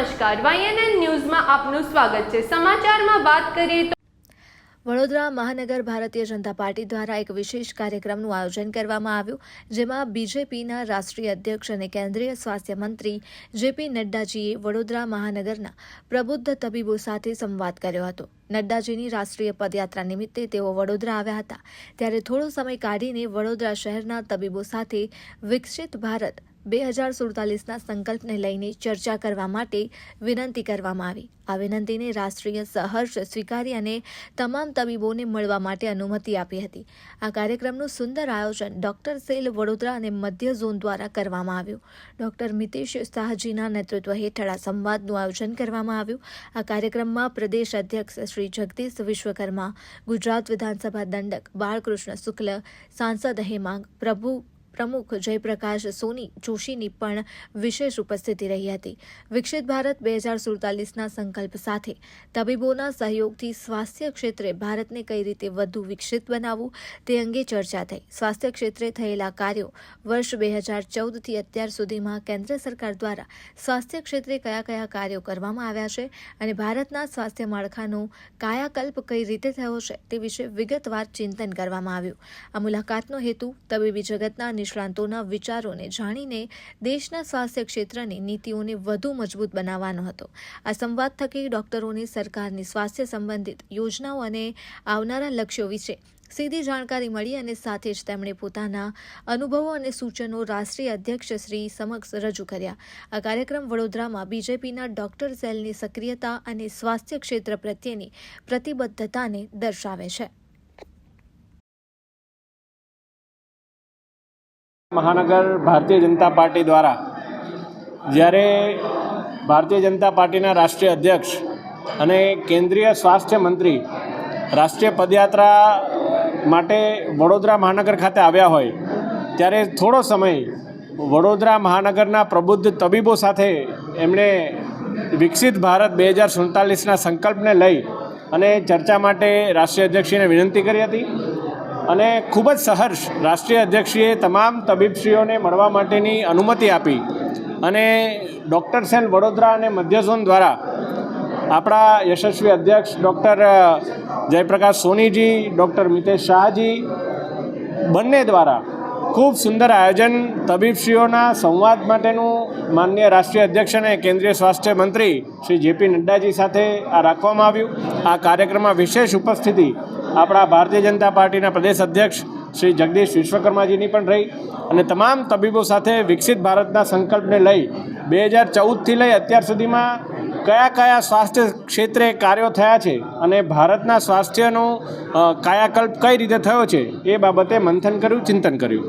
નમસ્કાર. વાયએનએન ન્યૂઝમાં આપનું સ્વાગત છે. સમાચારમાં વાત કરીએ તો વડોદરા મહાનગર ભારતીય જનતા પાર્ટી દ્વારા એક વિશેષ કાર્યક્રમનું આયોજન કરવામાં આવ્યું, જેમાં બીજેપીના રાષ્ટ્રીય અધ્યક્ષ અને કેન્દ્રીય સ્વાસ્થ્ય મંત્રી જેપી નડ્ડાજીએ વડોદરા મહાનગરના પ્રબુદ્ધ તબીબો સાથે સંવાદ કર્યો હતો. નડ્ડાજીની રાષ્ટ્રીય પદયાત્રા નિમિત્તે તેઓ વડોદરા આવ્યા હતા. ત્યારે થોડો સમય કાઢીને વડોદરા શહેરના તબીબો સાથે વિકસિત ભારત બે હજાર સુડતાલીસના સંકલ્પને લઈને ચર્ચા કરવા માટે વિનંતી કરવામાં આવી. આ વિનંતીને રાષ્ટ્રીય સહર્ષ સ્વીકારી અને તમામ તબીબોને મળવા માટે અનુમતિ આપી હતી. આ કાર્યક્રમનું સુંદર આયોજન ડોક્ટર સેલ વડોદરા અને મધ્ય ઝોન દ્વારા કરવામાં આવ્યું. ડોક્ટર મિતેશ શાહજીના નેતૃત્વ હેઠળ આ સંવાદનું આયોજન કરવામાં આવ્યું. આ કાર્યક્રમમાં પ્રદેશ અધ્યક્ષ શ્રી જગદીશ વિશ્વકર્મા, ગુજરાત વિધાનસભા દંડક બાળકૃષ્ણ શુક્લ, સાંસદ હેમાંગ પ્રભુ પ્રમુખ જયપ્રકાશ સોની જોશીની પણ વિશેષ ઉપસ્થિતિ રહી હતી. વિકસિત ભારત બે હજાર સુડતાલીસના સંકલ્પ સાથે તબીબોના સહયોગથી સ્વાસ્થ્ય ક્ષેત્રે ભારતને કઈ રીતે વધુ વિકસિત બનાવવું તે અંગે ચર્ચા થઈ. સ્વાસ્થ્ય ક્ષેત્રે થયેલા કાર્યો વર્ષ બે હજાર ચૌદથી અત્યાર સુધીમાં કેન્દ્ર સરકાર દ્વારા સ્વાસ્થ્ય ક્ષેત્રે કયા કયા કાર્યો કરવામાં આવ્યા છે અને ભારતના સ્વાસ્થ્ય માળખાનો કાયાકલ્પ કઈ રીતે થયો છે તે વિશે વિગતવાર ચિંતન કરવામાં આવ્યું. આ મુલાકાતનો હેતુ તબીબી જગતના નિષ્ણાંતોના વિચારોને જાણીને દેશના સ્વાસ્થ્ય ક્ષેત્રની નીતિઓને વધુ મજબૂત બનાવવાનો હતો. આ સંવાદ થકી ડોક્ટરોને સરકારની સ્વાસ્થ્ય સંબંધિત યોજનાઓ અને આવનારા લક્ષ્યો વિશે સીધી જાણકારી મળી અને સાથે જ તેમણે પોતાના અનુભવો અને સૂચનો રાષ્ટ્રીય અધ્યક્ષ શ્રી સમક્ષ રજૂ કર્યા. આ કાર્યક્રમ વડોદરામાં બીજેપીના ડોક્ટર સેલની સક્રિયતા અને સ્વાસ્થ્ય ક્ષેત્ર પ્રત્યેની પ્રતિબદ્ધતાને દર્શાવે છે. મહાનગર ભારતીય જનતા પાર્ટી દ્વારા જ્યારે ભારતીય જનતા પાર્ટીના રાષ્ટ્રીય અધ્યક્ષ અને કેન્દ્રીય સ્વાસ્થ્ય મંત્રી રાષ્ટ્રીય પદયાત્રા માટે વડોદરા મહાનગર ખાતે આવ્યા હોય, ત્યારે થોડો સમય વડોદરા મહાનગરના પ્રબુદ્ધ તબીબો સાથે એમણે વિકસિત ભારત બે હજાર સુડતાલીસના સંકલ્પને લઈ અને ચર્ચા માટે રાષ્ટ્રીય અધ્યક્ષીને વિનંતી કરી હતી. અને ખૂબ જ સહર્ષ રાષ્ટ્રીય અધ્યક્ષીએ તમામ તબીબશ્રીઓને મળવા માટેની અનુમતિ આપી. અને ડૉક્ટર સેલ વડોદરા અને મધ્ય ઝોન દ્વારા આપણા યશસ્વી અધ્યક્ષ ડૉક્ટર જયપ્રકાશ સોનીજી, ડૉક્ટર મિતેશ શાહજી બંને દ્વારા ખૂબ સુંદર આયોજન તબીબશ્રીઓના સંવાદ માટેનું માનનીય રાષ્ટ્રીય અધ્યક્ષ અને કેન્દ્રીય સ્વાસ્થ્ય મંત્રી શ્રી જેપી નડ્ડાજી સાથે આ રાખવામાં આવ્યું. આ કાર્યક્રમમાં વિશેષ ઉપસ્થિતિ આપણા ભારતીય જનતા પાર્ટીના પ્રદેશ અધ્યક્ષ શ્રી જગદીશ વિશ્વકર્માજીની પણ રહી અને તમામ તબીબો સાથે વિકસિત ભારતના સંકલ્પને લઈ બે હજાર ચૌદથી લઈ અત્યાર સુધીમાં કયા કયા સ્વાસ્થ્ય ક્ષેત્રે કાર્યો થયા છે અને ભારતના સ્વાસ્થ્યનો કાયાકલ્પ કઈ રીતે થયો છે એ બાબતે મંથન કર્યું, ચિંતન કર્યું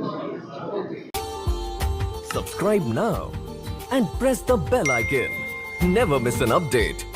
subscribe now and press the bell icon never miss an update.